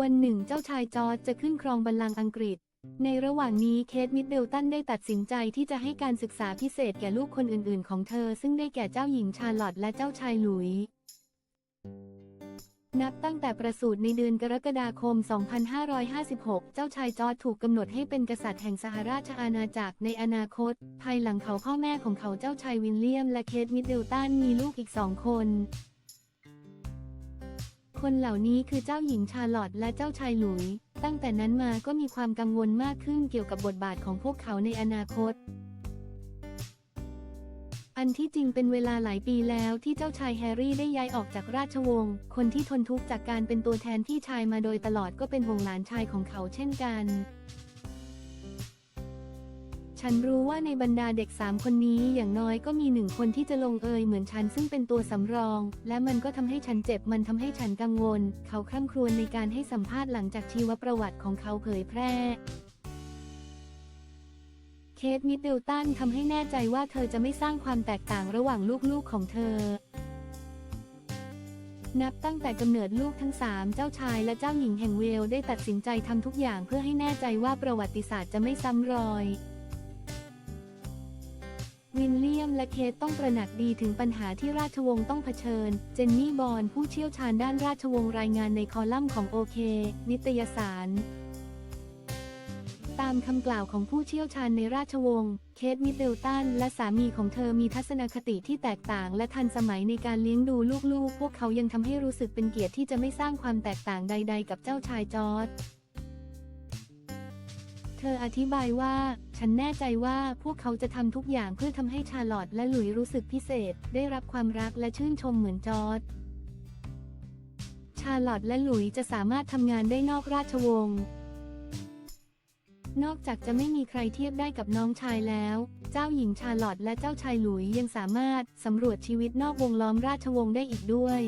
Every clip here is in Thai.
วันหนึ่งเจ้าชายจอร์จจะขึ้นครองบัลลังก์อังกฤษ ในระหว่างนี้เคทมิดเดลตันได้ตัดสินใจที่จะให้การศึกษาพิเศษแก่ลูกคนอื่นๆ ของเธอ ซึ่งได้แก่เจ้าหญิงชาร์ลอตและเจ้าชายหลุยส์นับตั้งแต่ประสูติในเดือนกรกฎาคม 2556 เจ้าชายจอร์จถูกกำหนดให้เป็นกษัตริย์แห่งสหราชอาณาจักรในอนาคต ภายหลังเขาพ่อแม่ของเขาเจ้าชายวิลเลียม และเคทมิดเดลตันมีลูกอีกสองคน คนเหล่านี้คือเจ้าหญิงชาร์ลอตและเจ้าชายหลุยส์ตั้งแต่นั้นมาก็มีความกังวลมากขึ้นเกี่ยวกับบทบาทของพวกเขาในอนาคต อันที่จริงเป็นเวลาหลายปีแล้วที่เจ้าชายแฮร์รี่ได้ย้ายออกจากราชวงศ์ คนที่ทนทุกข์จากการเป็นตัวแทนพี่ชายมาโดยตลอดก็เป็นห่วงหลานชายของเขาเช่นกัน ฉันรู้ว่าในบรรดาเด็กสามคนนี้อย่างน้อยก็มีหนึ่งคนที่จะลงเอยเหมือนฉันซึ่งเป็นตัวสำรอง และมันก็ทำให้ฉันเจ็บมันทำให้ฉันกังวล เขาคร่ำครวญในการให้สัมภาษณ์หลังจากชีวประวัติของเขาเผยแพร่เคทมิดเดลตันทำให้แน่ใจว่าเธอจะไม่สร้างความแตกต่างระหว่างลูกๆของเธอ นับตั้งแต่กำเนิดลูกทั้งสามเจ้าชายและเจ้าหญิงแห่งเวลได้ตัดสินใจทำทุกอย่างเพื่อให้แน่ใจว่าประวัติศาสตร์จะไม่ซ้ำรอย วินเลียมและเคทต้องตระหนักดีถึงปัญหาที่ราชวงศ์ต้องเผชิญ เจนนี่บอลผู้เชี่ยวชาญด้านราชวงศ์รายงานในคอลัมน์ของโอเค นิตยสาร ตามคำกล่าวของผู้เชี่ยวชาญในราชวงศ์ เคทมิดเดลตันและสามีของเธอมีทัศนคติที่แตกต่างและทันสมัยในการเลี้ยงดูลูกๆ พวกเขายังทำให้รู้สึกเป็นเกียรติที่จะไม่สร้างความแตกต่างใด ๆ กับเจ้าชายจอร์จเธออธิบายว่า ฉันแน่ใจว่าพวกเขาจะทำทุกอย่างเพื่อทำให้ชาลอตและหลุยส์รู้สึกพิเศษ ได้รับความรักและชื่นชมเหมือนจอร์จชาลอตและหลุยส์จะสามารถทำงานได้นอกราชวงศ์นอกจากจะไม่มีใครเทียบได้กับน้องชายแล้ว เจ้าหญิงชาลอตและเจ้าชายหลุยส์ยังสามารถสำรวจชีวิตนอกวงล้อมราชวงศ์ได้อีกด้วย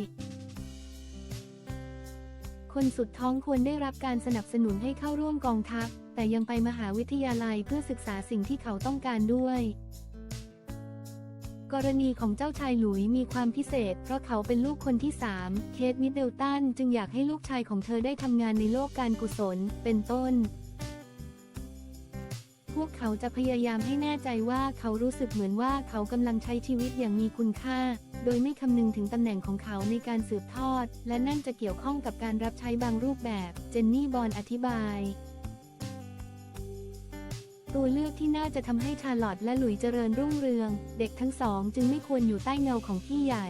คนสุดท้องควรได้รับการสนับสนุนให้เข้าร่วมกองทัพ แต่ยังไปมหาวิทยาลัยเพื่อศึกษาสิ่งที่เขาต้องการด้วยกรณีของเจ้าชายหลุยมีความพิเศษ เพราะเขาเป็นลูกคนที่สามเคทมิดเดลตันจึงอยากให้ลูกชายของเธอได้ทำงานในโลกการกุศล เป็นต้น วกเขาจะพยายามให้แน่ใจว่าเขารู้สึกเหมือนว่าเขากำลังใช้ชีวิตอย่างมีคุณค่า โดยไม่คำนึงถึงตำแหน่งของเขาในการสืบทอด และนั่นจะเกี่ยวข้องกับการรับใช้บางรูปแบบ เจนนี่บอลอธิบาย ตัวเลือกที่น่าจะทำให้ชาร์ลอตและหลุยเจริญรุ่งเรือง เด็กทั้งสองจึงไม่ควรอยู่ใต้เงาของพี่ใหญ่